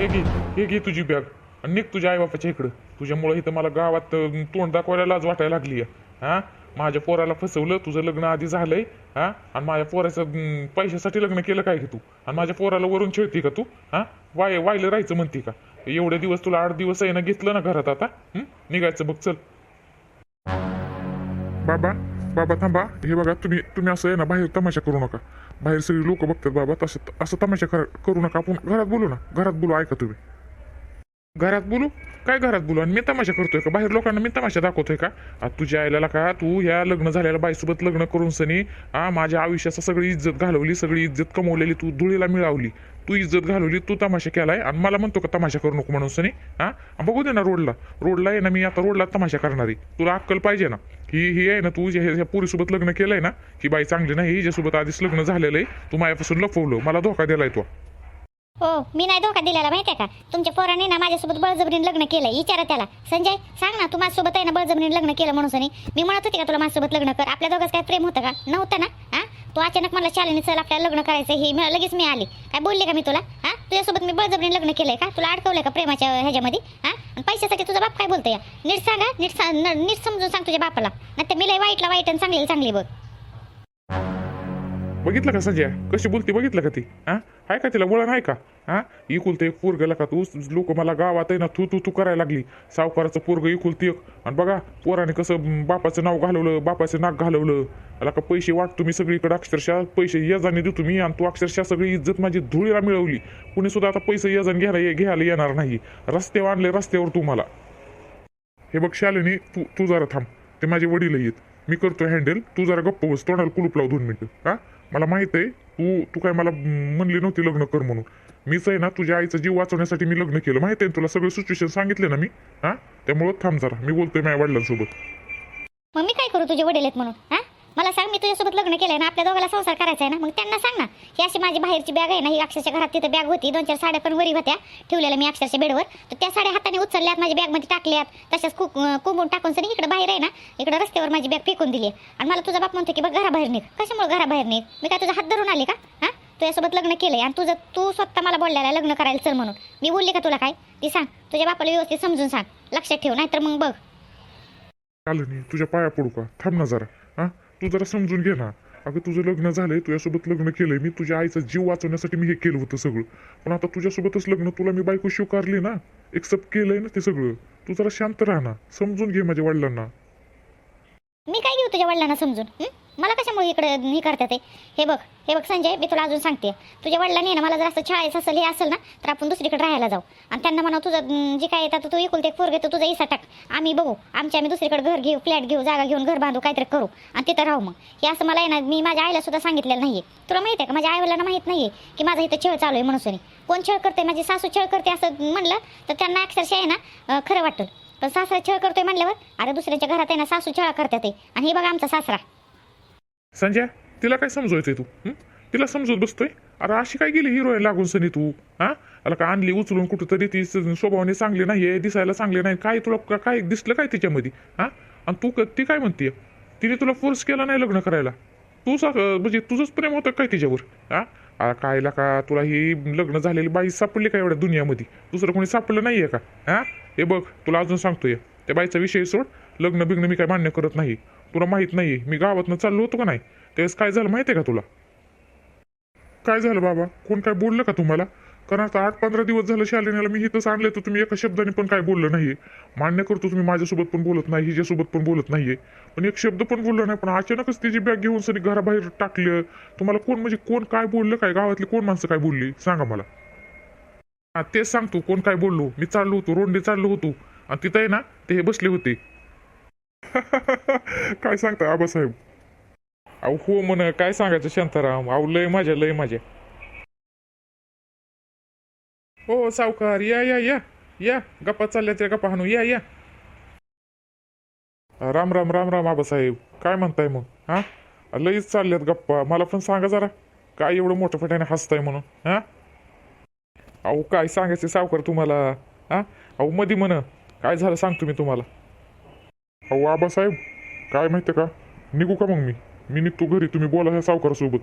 हे घे हे घे तुझी बॅग आणि निघ तुझ्या आईबापाच्या इकडं. तुझ्यामुळं इथं मला गावात तोंड दाखवायला लाज वाटायला लागली आहे. हा? माझ्या पोराला फसवलं तुझं लग्न आधी झालंय हा? आणि माझ्या पोराचं पैशासाठी लग्न केलं काय घे तू? आणि माझ्या पोराला वरून खेळते का तू? हा? वाय वायलं राहायचं म्हणते का? एवढे दिवस तुला आठ दिवस आहे ना घेतलं ना घरात आता? निघायचं बघ चल. बाबा बाबा थांबा. हे बघा तुम्ही तुम्ही असं आहे ना बाहेर तमाशा करू नका. बाहेर सगळी लोक बघतात बाबा तसं असं तमाशा कर- करू नका आपण. घरात बोलू ना. घरात बोलू ऐका तुम्ही. घरात बोलू? काय घरात बोलू? आणि मी तमाशा करतोय का? बाहेर लोकांना मी तमाशा दाखवतोय का? आता तुझ्या आईला का? तू ह्या लग्न झालेल्या बाईसोबत लग्न करून सनी हा माझ्या आयुष्याचा सगळी इज्जत घालवली सगळी इज्जत कमवलेली तू धुळीला मिळवली. तू इज्जत घालवली तू तमाशा केलाय आणि मला म्हणतो का तमाशा करू नको म्हणून सनी हा? बघू दे ना रोडला. रोडला आहे ना मी आता रोडला तमाशा करणार आहे. तुला अक्कल पाहिजे ना. ही ही आहे ना तू जे ह्या पुरीसोबत लग्न केलंय ना ही बाई चांगली नाही हिच्यासोबत आधीच लग्न झालेलं आहे. तू माझ्यापासून लपवलं मला धोका दिलाय तो. हो मी नाही धोका दिलेला माहितीये का? तुमच्या पोराने ना माझ्यासोबत बळजबरीने लग्न केलंय. विचारा त्याला. संजय सांग ना तू माझ्यासोबत आहे ना बळजबरीने लग्न केलं म्हणून सनी? मी म्हणत होते का तुला माझ्यासोबत लग्न कर? आपल्या दोघांचं काय प्रेम होतं का? नव्हतं ना? हा? तू अचानक मला शालेने चल आपल्याला लग्न करायचं हे मी लगेच मी आली. काय बोलले का मी तुला? हा? तुझ्यासोबत मी बळजबरीने लग्न केलंय का? तुला अडकवलंय का प्रेमाच्या ह्याच्यामध्ये? हा? आणि पैशासाठी तुझा बाप काय बोलतोय? नीट सांगा नीट सांग न- नीट समजून सांग तुझ्या बापाला. नाही तर मी लय वाईटला वाईट आणि चांगली चांगली बघ. बघितलं का संजय? कशी बोलती बघितलं का ती? हा? आहे का तिला वळण आहे का? हा? इकुलते एक पोरगला का तू. लोक मला गावात आहे ना तू तू तू करायला लागली. सावकाराचं पोरग इकुलती एक. आणि बघा पोराने कसं बापाचं नाव घालवलं बापाचं नाक घालवलं. मला का पैसे वाटतो मी सगळीकडे अक्षरशः पैसे यजाने देतो मी आणि तू अक्षरशः सगळी इज्जत माझी धुळीला मिळवली. कुणी सुद्धा आता पैसे यजन घ्यायला ये- घ्यायला येणार नाही. रस्त्यावर आणले रस्त्यावर तू मला. हे बघ शालिनी तू तू जरा थांब. ते माझे वडील आहेत. मी करतो हँडल तू जरा गप्प बस. तोंडाला कुलूप लाव दोन मिनिटं. हा? मला माहीत आहे तू तू काय मला म्हणली नव्हती लग्न कर म्हणून. मीच आहे ना तुझ्या आईचा जीव वाचवण्यासाठी मी लग्न केलं. माहिती आहे तुला सगळं सिच्युएशन सांगितले ना मी? हा? त्यामुळं थांब जरा. मी बोलतोय माझ्या वडिलांसोबत. मग मी काय करू? तुझे वडील आहेत म्हणून हा? मला सांग मी तुझ्यासोबत लग्न केलंय ना आपल्या दोघाला संसार करायचा आहे ना मग त्यांना सांग ना. ही अशी माझी बाहेरची बॅग आहे ना ही अक्षरशः घरात तिथं बॅग होती. दोन चार साड्या पण वरी होत्या ठेवलेल्या मी अक्षरशः बेडवर. तर त्या साड्या हाताने उचलल्यात माझ्या बॅगमध्ये टाकल्यात. तशाच कु कुंबून टाकून सनी इकडे बाहेर आहे ना इकडे रस्त्यावर माझी बॅग फेकून दिली आणि मला तुझा बाप म्हणतो की बघ घराबाहेर निघ. कशामुळे घराबाहेर निघ? मी काय तुझा हात धरून आले का? हा? तुझ्यासोबत लग्न केलंय आणि तुझं तू स्वतः मला बोललेला लग्न करायला चल म्हणून. मी बोलले का तुला काय? ती सांग. तुझ्या बापाला व्यवस्थित समजून सांग. लक्षात ठेव नाहीतर मग बघ. शालिनी तुझ्या पाया पडू का? थांब ना जरा. हां? तू जरा समजून घे ना. अगं तुझं लग्न झालंय तुझ्यासोबत लग्न केलंय. मी तुझ्या आईचा जीव वाचवण्यासाठी मी हे केलं होतं सगळं. पण आता तुझ्यासोबतच लग्न तुला मी बायको स्वीकारली ना एक्सेप्ट केलंय ना ते सगळं. तू जरा शांत राहा ना. समजून घे माझ्या वडिलांना. मी काय घेऊ तुझ्या वडिलांना समजून? हं? मला कशामुळे इकडे हे करतात ते? हे बघ हे बघ संजय मी तुला अजून सांगते. तुझ्या वडिलांनी ना मला जर असं छाळायचं असेल हे असेल ना तर आपण दुसरीकडे राहायला जाऊ. आणि त्यांना म्हणा तुझं जे काय येतात तू इकुलते एक फोर तर तुझा इसा टाक. आम्ही बघू. आमच्या आम्ही दुसरीकडे घर घेऊ फ्लॅट घेऊ जागा घेऊन घर बांधू काहीतरी करू. आणि तिथं राहू मग. हे असं मला आहे ना मी माझ्या आईला सुद्धा सांगितलेलं आहे तुला माहिती आहे का माझ्या आईवडिलांना माहीत आहे की माझा इथं छळ चालू आहे म्हणून कोण छळ करते माझी सासू छळ करते असं म्हणलं तर त्यांना अक्षरशः आहे ना खरं वाटेल पण सासरा छळ करतोय म्हणल्यावर अरे दुसऱ्याच्या घरात आहे ना सासू छळा करतात ते. आणि हे बघा आमचा सासरा. संजय तिला काय समजवायचंय तू? हं? तिला समजवत बसतोय? अरे अशी काय गेली हिरोईन लागून सनी तू? हा? अला का आणली उचलून कुठंतरी ती स- स्वभावाने चांगली नाहीये दिसायला चांगली नाही. काय तुला का- काय दिसलं काय तिच्यामध्ये? हा? आणि तू क- ती काय म्हणते तिने तुला फोर्स केला नाही लग्न करायला? तू सा म्हणजे तुझंच प्रेम होतं काय तिच्यावर? हा? अरे कायला का तुला ही लग्न झालेली बाई सापडली का एवढ्या दुनियामध्ये? दुसरं कोणी सापडलं नाहीये का? हा? हे बघ तुला अजून सांगतोय. त्या बाईचा विषय सोड. लग्न बिग्न मी काय मान्य करत नाही. तुला माहीत नाही मी गावातनं चाललो होतो का नाही? त्यावेळेस काय झालं माहितीये का तुला? काय झालं बाबा? कोण काय बोललं का तुम्हाला? कारण आता आठ पंधरा दिवस झालं शालिनीला मी इथंच आणलं तर तुम्ही एका शब्दाने पण काय बोललं नाहीये. मान्य करतो तुम्ही माझ्यासोबत पण बोलत नाही हिच्यासोबत पण बोलत नाहीये. पण एक शब्द पण बोललं नाही पण अचानकच तिची बॅग घेऊन सनी घराबाहेर टाकलं. तुम्हाला कोण म्हणजे कोण काय बोललं काय गावातली कोण माणसं काय बोलली? सांगा मला. हा तेच सांगतो कोण काय बोललो? मी चाललो होतो रोंडे चाललो होतो. आणि तिथं आहे ना ते हे बसले होते. काय सांगता आबासाहेब? अहो हो म्हण काय सांगायचं शांताराम? अहो लय माझ्या लय माझ्या हो सावकार या या या या. गप्पा चालल्या त्या गप्पा हाणू या या. राम राम राम राम आबासाहेब. काय म्हणताय मग हा? लईच चालल्यात गप्पा. मला पण सांगा जरा काय एवढं मोठं फटाने हसताय म्हणून हा? अहो काय सांगायचं सावकार तुम्हाला हा? अहो मधी म्हण काय झालं सांगतो मी तुम्हाला. अहो आबासाहेब काय माहिती का? निघू का मग मी? मी निघतो घरी तुम्ही बोला ह्या सावकारासोबत.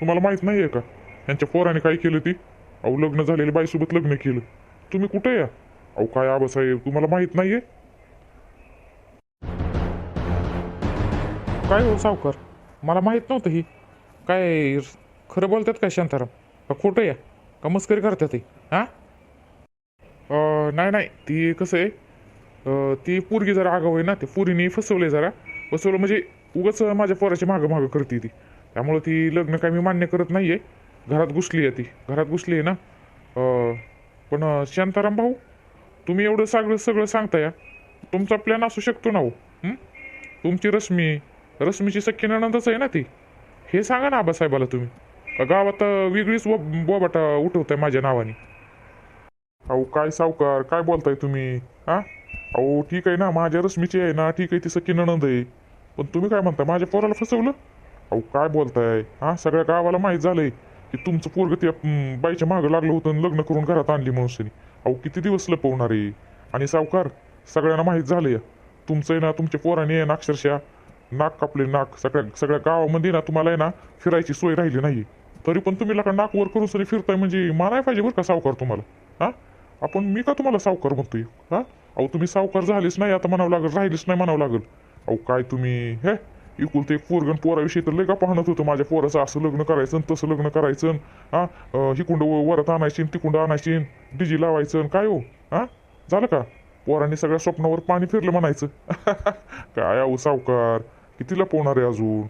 तुम्हाला माहीत नाही आहे का? यांच्या पोराने काय केलं ती? अहो लग्न झालेले बाईसोबत लग्न केलं. तुम्ही कुठे या? अहो काय आबासाहेब तुम्हाला माहीत आहे काय हो सावकार? मला माहीत नव्हतं ही. काय खरं बोलतात काय शांताराम? का खोटं या? का मस्करी करतात ते हां? नाही नाही ती कसं आहे? ती पोरगी जरा आगाव आहे ना ते पुरीने फसवले जरा. फसवलं म्हणजे उगाच माझ्या पोराच्या मागं मागं करते ती. त्यामुळं ती लग्न काय मी मान्य करत नाही आहे घरात घुसली आहे ती. घरात घुसली आहे ना. पण शांताराम भाऊ तुम्ही एवढं सगळं सगळं सांगता या तुमचा प्लॅन असू शकतो ना हो. तुमची रश्मी रश्मीची सख्खी नणंदच आहे ना ती. हे सांगा ना आबासाहेबाला तुम्ही. गावात वेगळीच व बोबाटा उठवताय माझ्या नावाने. अहो काय सावकार काय बोलताय तुम्ही? हा? अहो ठीक आहे ना माझ्या रश्मीची आहे ना ठीक आहे ती सख्खी नणंद आहे. पण तुम्ही काय म्हणताय माझ्या पोराला फसवलं? अहो काय बोलताय? हा सगळ्या गावाला माहीत झालंय की तुमचं पोरग त्या बाईच्या मागं लागलं होतं आणि लग्न करून घरात आणली मनुष्याने अहो किती दिवस लपवणार आहे? आणि सावकार सगळ्यांना माहीत झालंय. तुमचं आहे ना तुमच्या पोराने आहे ना अक्षरशः नाक कापले नाक. सगळ्या सगळ्या गावामध्ये ना तुम्हाला आहे ना फिरायची सोय राहिली नाही. तरी पण तुम्ही लका नाक वर करून सरी फिरताय म्हणजे मानाय पाहिजे बरं का सावकार तुम्हाला? हा? आपण मी का तुम्हाला सावकार म्हणतोय? हा? अहो तुम्ही सावकार झालेच नाही आता म्हणावं लागेल राहिलेच नाही म्हणावं लागेल. अहो काय तुम्ही हे इकुलते एक पोरगण पोराविषयी तर लय का पाहणत होतं माझ्या पोराचं असं लग्न करायचं तसं लग्न करायचं हा हिकुंड वरत आणायची तिकुंड आणायची डीजी लावायचं काय हो हा? झालं का? पोरांनी सगळ्या स्वप्नावर पाणी फिरलं म्हणायचं. काय अहो सावकार कितीला पोहणार आहे अजून?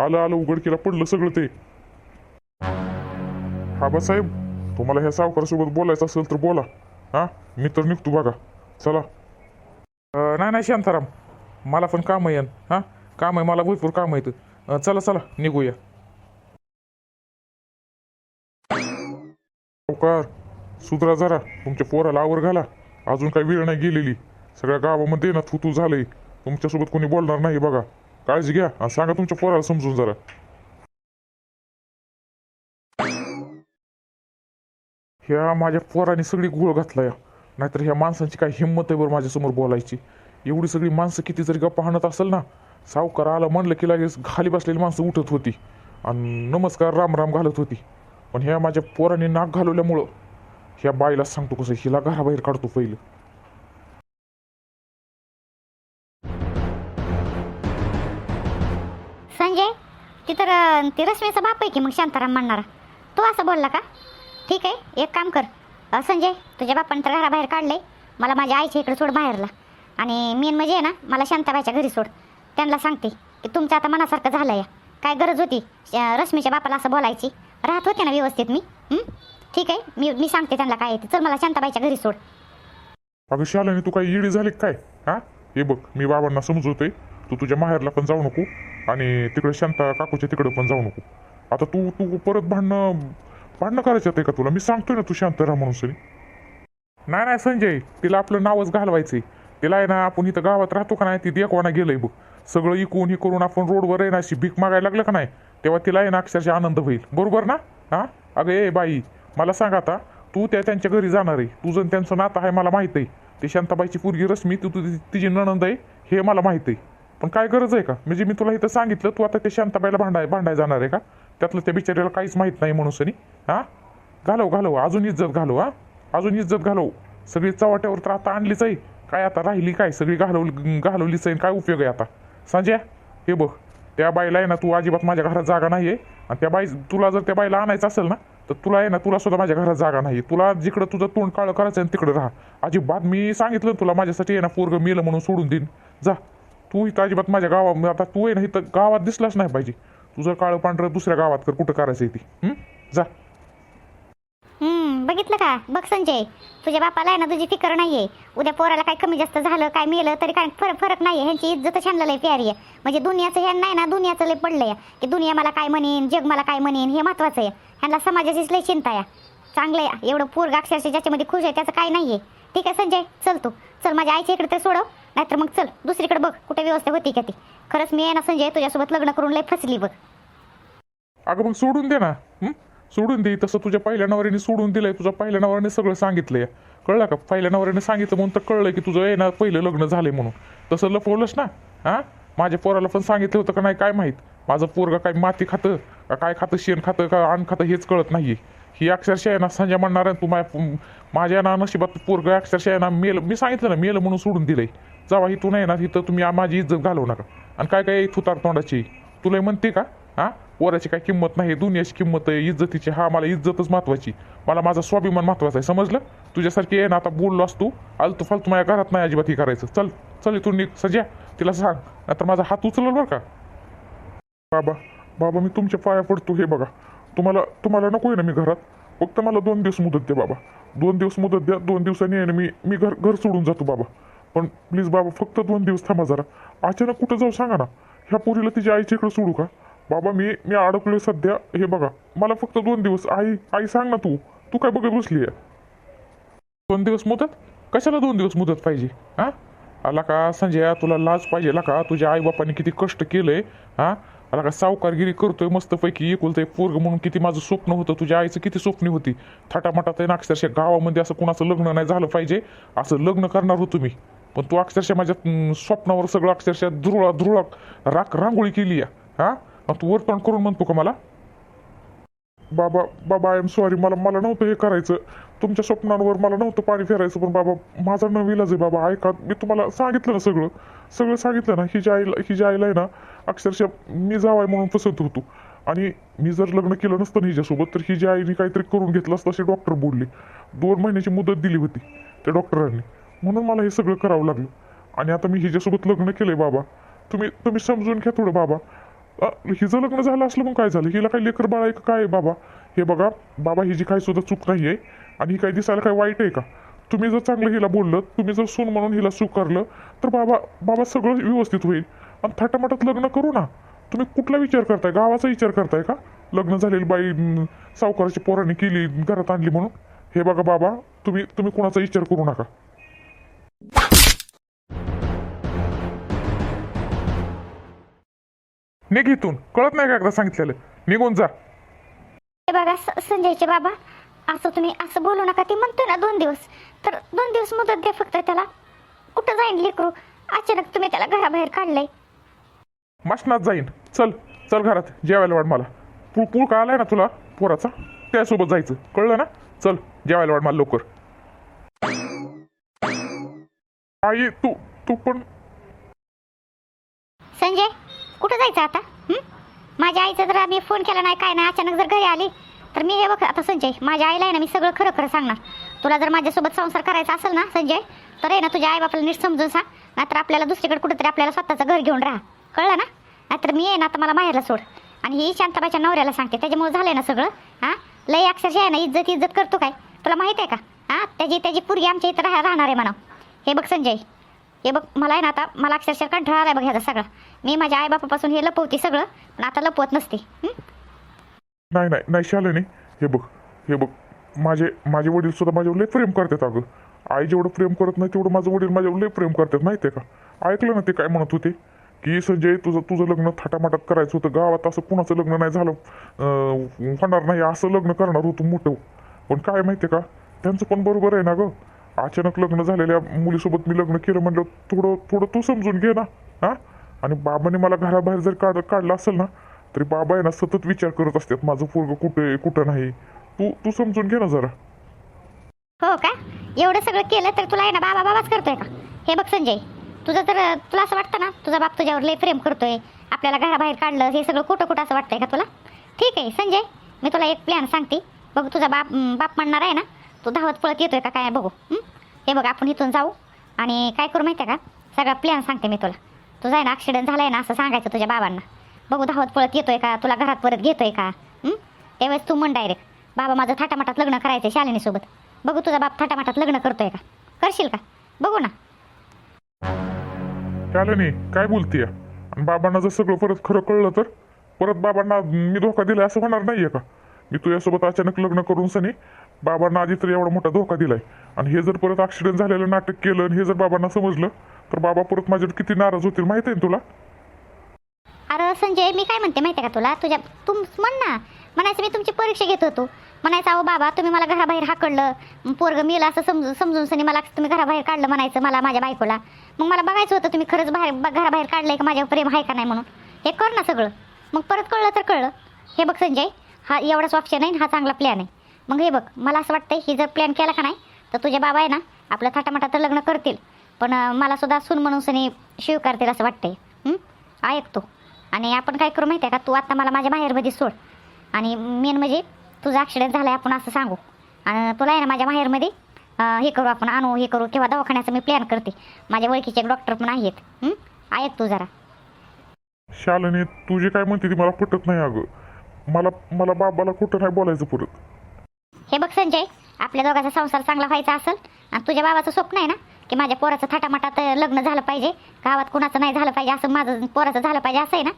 आलं आलं उघडकीला पडलं सगळं ते. हा बा साहेब तुम्हाला ह्या सावकारासोबत बोलायचं असेल तर बोला. हा मी तर निघतो बघा. चला. नाही नाही शांताराम. मला पण काम आहे हां? काम आहे मला भरपूर काम आहे तर चला चला निघूया. सावकार सुधरा जरा. तुमच्या पोराला आवर घाला. अजून काही वेळ नाही गेलेली. सगळ्या गावामध्ये ना थुतू झालंय. तुमच्यासोबत कोणी बोलणार नाही बघा. काळजी घ्या. आणि सांगा तुमच्या पोराला समजून जरा. ह्या माझ्या पोराने सगळी घोळ घातला या नाहीतर ह्या माणसांची काय हिंमत आहे बरं माझ्यासमोर बोलायची? एवढी सगळी माणसं किती जरी गप्पा हाणत असेल ना सावकार आला म्हणलं की लगेच खाली बसलेली माणसं उठत होती आणि नमस्कार राम राम घालत होती. पण ह्या माझ्या पोराने नाक घालवल्यामुळं ह्या बाईला सांगतो कसं हिला घराबाहेर काढतो पहिलं. संजय ती तर ती रश्मीचा बाप आहे की मग शांताराम म्हणणारा? तू असं बोलला का? ठीक आहे एक काम कर. संजय तुझ्या बापाने तर घराबाहेर काढले मला माझ्या आईच्या इकडे सोड बाहेरला. आणि मेन म्हणजे आहे ना मला शांताबाईच्या घरी सोड. त्यांना सांगते की तुमचं आता मनासारखं झालं या काय गरज होती? रश्मीच्या बापाला असं बोलायची? राहत होते ना व्यवस्थित मी? ठीक आहे मी मी सांगते त्यांना काय आहे चल मला शांताबाईच्या घरी सोड. अगं शालाने तू काही येडी झाली काय? हा? हे बघ मी बाबांना समजवतोय. तू तुझ्या माहेरला पण जाऊ नको. आणि तिकडे शांता काकूच्या तिकडे पण जाऊ नको. आता तू तू परत भांडणं भांडणं करायचं आहे का तुला? मी सांगतोय ना तू शांत राहा म्हणून सरी नाही नाही संजय तिला आपलं नावच घालवायचंय. तिला आहे ना आपण इथं गावात राहतो का नाही ती देखवाना गेलंय बघ. सगळं इकून हे करून आपण रोडवर आहे ना अशी भीक मागायला लागलं का नाही तेव्हा तिला आहे ना अक्षरशः आनंद होईल. बरोबर ना? हा? अगं ए बाई मला सांग आता तू त्या त्यांच्या घरी जाणार आहे. तुझं त्यांचं नातं आहे मला माहीत आहे. ते शांताबाईची पोरगी रश्मी तू तुझी तिची नणंद आहे हे मला माहीत आहे. पण काय गरज आहे का? म्हणजे मी तुला इथं सांगितलं तू आता ते शांताबाईला भांडाय भांडाय जाणार आहे का? त्यातलं त्या बिचाऱ्याला काहीच माहीत नाही म्हणून सनी हा? घालव घालव अजून इज्जत घालव हा? अजून इज्जत घालव. सगळी चव्हाट्यावर तर आता आणलीच आहे. काय आता राहिली काय? सगळी घालवली घालवलीच आहे काय उपयोग आहे आता? संजय हे बघ त्या बाईला आहे ना तू अजिबात माझ्या घरात जागा नाही आहे आणि त्या बाई तुला जर त्या बाईला आणायचं असेल ना तर तुला आहे ना तुला सुद्धा माझ्या घरात जागा नाही तुला जिकडं तुझं तोंड काळं करायचं आहे तिकडं राहा. अजिबात मी सांगितलं तुला माझ्यासाठी आहे ना पोरगं मेलं म्हणून सोडून देईन. जा. तू इथं अजिबात माझ्या गावा आता तू आहे ना इथं गावात दिसलाच नाही पाहिजे. तुझं काळं पांढरं दुसऱ्या गावात कर कुठं करायचं ती? जा. हम्म, बघितलं का? बघ संजय तुझ्या बापाला आहे ना तुझी फिकर नाहीये. उद्या पोराला काय कमी जास्त झालं काय मिळलं तरी काय फरक फरक नाहीये. ह्यांची इज्जत छानलं लय प्यारी आहे. म्हणजे दुनियाचं ह्या नाही ना दुनियाचं लय पडलंय. की दुनिया मला काय म्हणेन जग मला काय म्हणेन हे महत्वाचं आहे. ह्यांना समाजाचीच लय चिंता आहे. चांगलं आहे एवढं पोरग अक्षरशः ज्याच्यामध्ये खुश आहे त्याचं काय नाहीये. ठीक आहे संजय चल तू. चल माझ्या आईच्या इकडे तर सोडव. नाहीतर मग चल दुसरीकडे बघ कुठे व्यवस्था होती का ती. खरंच मी आहे ना संजय तुझ्यासोबत लग्न करून लय फसली बघ. अगं मग सोडून दे ना हं? सोडून दे तसं तुझ्या पहिल्या नवऱ्याने सोडून दिलंय तुझ्या पहिल्या नवऱ्याने सगळं सांगितलंय. कळलं का? पहिल्या नवऱ्याने सांगितलं म्हणून तर कळलं की तुझं आहे ना पहिलं लग्न झालंय म्हणून. तसं लपवलंस ना हा? माझ्या पोराला पण सांगितलं होतं का नाही काय माहीत? माझं पोरगा काय माती खातं का काय खातं शेण खातं का अन्न खातं हेच कळत नाहीये. ही अक्षरशः आहे ना संजय म्हणणार आहे तू माझ्या माझ्या ना नशिबात पोरग अक्षरशः आहे ना मेल मी सांगितलं ना मेल म्हणून सोडून दिलंय. जावा इथून नाही ना तिथं तुम्ही आ- माझी इज्जत घालवू नका. आणि काय काय थुतार तोंडाची? तुला म्हणते का? हा? वराची काय किंमत नाही दुनियाची किंमत आहे इज्जतीची. हा मला इज्जतच महत्वाची. मला माझा स्वाभिमान महत्त्वाचा आहे. समजलं? तुझ्यासारखी आहे ना आता बोललो असतो आलतू फालतू माझ्या घरात नाही अजिबात हे करायचं. चल चल तू निघ. सज्या तिला सांग. नाहीतर माझा हात उचलल बरं का? बाबा बाबा मी तुमच्या पाया पडतो हे बघा. तुम्हाला तुम्हाला नको आहे ना मी घरात? फक्त मला दोन दिवस मुदत द्या बाबा. दोन दिवस मुदत द्या दोन दिवसांनी आहे ना मी मी घर घर सोडून जातो बाबा. पण प्लीज बाबा फक्त दोन दिवस थांबा जरा. अचानक कुठं जाऊ सांगा ना. ह्या पोरीला तिच्या आईच्या इकडे सोडू का? बाबा मी मी अडकलोय सध्या. हे बघा मला फक्त दोन दिवस. आई आई सांग ना तू. तू काय बघत बसली आहे? दोन दिवस मुदत? कशाला दोन दिवस मुदत पाहिजे? हा? आला का संजय तुला लाज पाहिजे. ला का तुझ्या आईबापाने किती कष्ट केलंय? हां? आला का सावकारगिरी करतोय मस्तपैकी. एकुलतं एक पोरग म्हणून किती माझं स्वप्न होतं. तुझ्या आईचं किती स्वप्न होती. थाटामाटात आहे ना अक्षरशः गावामध्ये असं कुणाचं लग्न नाही झालं पाहिजे. असं लग्न करणार होतो मी पण तू अक्षरशः माझ्या स्वप्नावर सगळं अक्षरशः धुरळा धुरळा राख रांगोळी केली या हा? तू वरतोंड करून म्हणतो का मला? बाबा बाबा आय एम सॉरी मला मला नव्हतं हे करायचं. तुमच्या स्वप्नांवर मला नव्हतं पाणी फेरायचं पण बाबा माझा न विलाज आहे बाबा. ऐका मी तुम्हाला सांगितलं ना सगळं. सगळं सांगितलं ना. हिच्या आईला हिच्या आईला आहे ना अक्षरशः मी जावाय म्हणून पसंत होतो. आणि मी जर लग्न केलं नसतं ना हिच्यासोबत तर हिच्या आईने काहीतरी करून घेतलं असतं असे डॉक्टर बोलले. दोन महिन्याची मुदत दिली होती त्या डॉक्टरांनी. म्हणून मला हे सगळं करावं लागलं. आणि आता मी हिच्यासोबत लग्न केलंय बाबा. तुम्ही तुम्ही समजून घ्या थोडं बाबा. हिचं लग्न झालं असलं मग काय झालं? हिला काही लेकर बाळ आहे काय बाबा? हे बघा बाबा हिची काही सुद्धा चूक नाही आहे. आणि ही काही दिसायला काय वाईट आहे का? तुम्ही जर चांगलं हिला बोललं तुम्ही जर सून म्हणून हिला स्वीकारलं तर बाबा बाबा सगळं व्यवस्थित होईल. आणि थाटामाटात लग्न करू ना. तुम्ही कुठला विचार करताय? गावाचा विचार करताय का? लग्न झालेली बाई सावकाराची पोरांनी केली घरात आणली म्हणून. हे बघा बाबा तुम्ही तुम्ही कोणाचा विचार करू नका. निघ इथून. कळत नाही का एकदा सांगितलेलं? निघून जा. हे बघा स- संजयचे बाबा असं तुम्ही असं बोलू नका ती म्हणतोय ना दोन दिवस. तर दोन दिवस मुदत द्या फक्त त्याला. कुठं जाईन लेकरू? अचानक तुम्ही त्याला घराबाहेर काढलंय. मशनात जाईन. चल चल घरात. जेवायला वाढ मला. पूळ पूळ का आलाय ना तुला पोराचा? त्यासोबत जायचं. कळलं ना? चल जेवायला वाढ मला लवकर. आई तू तू पण संजय? कुठं जायचं आता? माझ्या आईचा जर आम्ही फोन केला नाही काय नाही अचानक जर घरी आली तर मी हे बघ आता संजय माझ्या आईला आहे ना मी सगळं खरं खरं सांगणार. तुला जर माझ्यासोबत संसार करायचा असेल ना संजय तर आहे ना तुझ्या आई बापाला नीट समजून सांग. नाहीतर आपल्याला दुसरीकडे कुठेतरी आपल्याला स्वतःचं घर घेऊन राहा. कळलं ना? नाहीतर मी आहे ना आता मला माहेरला सोड. आणि ही शांताबाईच्या नवऱ्याला सांगते. त्याच्यामुळे झालंय ना सगळं हां? लय अक्षरशः आहे ना इज्जत इज्जत करतो काय? तुला माहीत आहे का? हां? त्याची त्याची पुरगी आमच्या इथं राहणार आहे म्हणा हे बघ संजय हे बघ मला आहे ना आता मला अक्षरशः कंठाळा आहे बघ ह्याचा सगळा. मी माझ्या आईबापापासून हे लपवते सगळं पण आता लपवत नसते. नाही नाही नाही शाले नाही. हे बघ हे बघ माझे माझे वडील सुद्धा माझ्यावर लय प्रेम करतात अगं. आई जेवढं प्रेम करत नाही तेवढं माझं वडील माझ्यावर लय प्रेम करतात माहिती आहे का? ऐकलं ना ते काय म्हणत होते? की संजय तुझं तुझं लग्न थाटामाटात करायचं होतं गावात असं कुणाचं लग्न नाही झालं होणार नाही असं लग्न करणार होतं मोठं. पण काय माहिती आहे का? त्यांचं पण बरोबर आहे ना गं. अचानक लग्न झालेल्या मुलीसोबत मी लग्न केलं म्हणलं थोडं थोडं तू समजून घे ना हां? आणि बाबाने मला घराबाहेर जर काढ काढलं असेल ना तरी बाबा आहे ना सतत विचार करत असतात माझं पोरग कुठे आहे कुठं नाही. तू तू समजून घे ना जरा. हो का? एवढं सगळं केलं तर तुला आहे ना बाबा बाबाच करतोय का? हे बघ संजय तुझं तर तुला असं वाटतं ना तुझा बाप तुझ्यावर लय प्रेम करतोय आपल्याला घराबाहेर काढलं हे सगळं कुठं कुठं असं वाटतंय का तुला? ठीक आहे संजय मी तुला एक प्लॅन सांगते. बघ तुझा बाप बाप म्हणणार आहे ना तो धावत पळत येतोय का काय बघू हे? बघ आपण इथून जाऊ आणि काय करू माहिती आहे का? सगळा प्लॅन सांगते मी तुला. तुझा आहे ना ॲक्सिडेंट झालाय ना असं सांगायचं तुझ्या बाबांना. बघू धावत पळत येतोय का? तुला घरात परत घेतोय का? त्यावेळेस तू म्हण डायरेक्ट बाबा माझं थाटामाटात लग्न करायचं शालिनीसोबत. बघू तुझा बाप थाटामाटात लग्न करतोय का? करशील का? बघू ना. शालिनी काय बोलतीय? आणि बाबांना जर सगळं परत खरं कळलं तर? परत बाबांना मी धोका दिला असं होणार नाहीये का? मी तुझ्यासोबत अचानक लग्न करून सनी बाबांना आधी तर एवढा मोठा धोका दिलाय. आणि हे जर परत ऍक्सिडेंट झालेलं नाटक केलं आणि हे जर बाबांना समजलं तर बाबा परत माझ्यावर किती नाराज होतील माहिती आहे ना तुला? अरे संजय मी काय म्हणते माहिती आहे का तुला? तुझ्या तुम म्हण ना. म्हणायचं मी तुमची परीक्षा घेत होतो. म्हणायचं अहो बाबा तुम्ही मला घराबाहेर हाकडलं पोरग मिळलं असं समजून समजून सनी मला तुम्ही घराबाहेर काढलं म्हणायचं मला माझ्या बायकोला. मग मला बघायचं होतं तुम्ही खरंच बाहेर घराबाहेर काढलंय का? माझ्यावर प्रेम आहे का नाही म्हणून. हे कर ना सगळं. मग परत कळलं तर कळलं. हे बघ संजय हा एवढाच ऑप्शन आहे हा चांगला प्लॅन आहे. मग हे बघ मला असं वाटतंय ही जर प्लॅन केला का नाही तर तुझे बाबा आहे ना आपलं थाटामाटा तर लग्न करतील. पण मला सुद्धा सून म्हणून सनी स्वीकारतील असं वाटतंय. ऐकतो आणि आपण काय करू माहिती आहे का? तू आता मला माझ्या माहेरमध्ये सोड. आणि मेन म्हणजे तुझा ॲक्सिडेंट झाला आहे आपण असं सांगू. आणि तुला आहे ना माझ्या माहेरमध्ये हे करू आपण आणू हे करू किंवा दवाखान्याचं मी प्लॅन करते. माझ्या ओळखीचे डॉक्टर पण आहेत. हं? ऐक तू जरा. शालने तू जे काय म्हणते ती मला पटत नाही अगं. मला मला बाबाला कुठं नाही बोलायचं पुरत. हे बघ संजय आपल्या दोघांचा संसार चांगला व्हायचा असेल आणि तुझ्या बाबाचं स्वप्न आहे ना की माझ्या पोराचं थाटामाटात लग्न झालं पाहिजे गावात कुणाचं नाही झालं पाहिजे असं माझं पोराचं झालं पाहिजे असं आहे ना?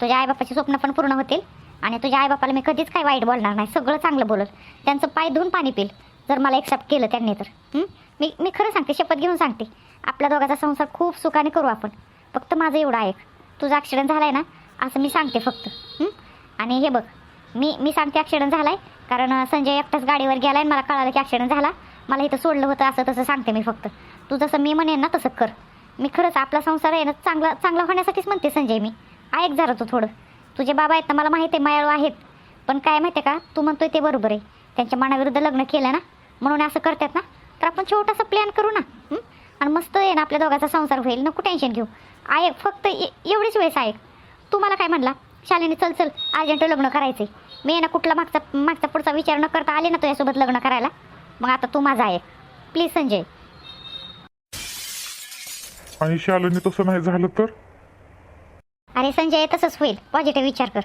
तुझ्या आईबापाची स्वप्न पण पूर्ण होतील आणि तुझ्या आईबापाला मी कधीच काही वाईट बोलणार नाही सगळं चांगलं बोलल. त्यांचं पाय धुवून पाणी पिल जर मला एक्सेप्ट केलं त्यांनी तर. मी मी खरं सांगते शपथ घेऊन सांगते. आपल्या दोघांचा संसार खूप सुखाने करू आपण. फक्त माझं एवढं ऐक तुझा ॲक्सिडेंट झाला आहे ना असं मी सांगते फक्त. आणि हे बघ मी मी सांगते ॲक्सिडेंट आहे कारण संजय एकटाच गाडीवर गेला आणि मला कळालं की ॲक्सिडेंट झाला. मला इथं सोडलं होतं असं तसं सांगते मी फक्त. तू जसं मी म्हणेन ना तसं कर. मी खरंच आपला संसार आहे ना चांगला चांगला होण्यासाठीच म्हणते संजय मी. ऐक झालं तू थोडं. तुझे बाबा आहेत ना मला माहिती आहे मायाळू आहेत. पण काय माहिती आहे का तू म्हणतोय ते बरोबर आहे. त्यांच्या मनाविरुद्ध लग्न केलं ना म्हणून असं करतात ना तर आपण छोटासा प्लॅन करू ना आणि मस्त आहे ना आपल्या दोघांचा संसार होईल. नको टेन्शन घेऊ. ऐक फक्त ए- एवढीच वेळेस ऐक. तू मला काय म्हणला? शालिनी चल चल अर्जंट लग्न करायचे मी आहे ना कुठला मागचा मागचा पुढचा विचार न करता आले ना तुझ्यासोबत लग्न करायला. मग आता तू माझा ऐक प्लीज संजय. आणि शालने तसं नाही झालं तर? अरे संजय तसंच होईल. पॉझिटिव्ह विचार कर.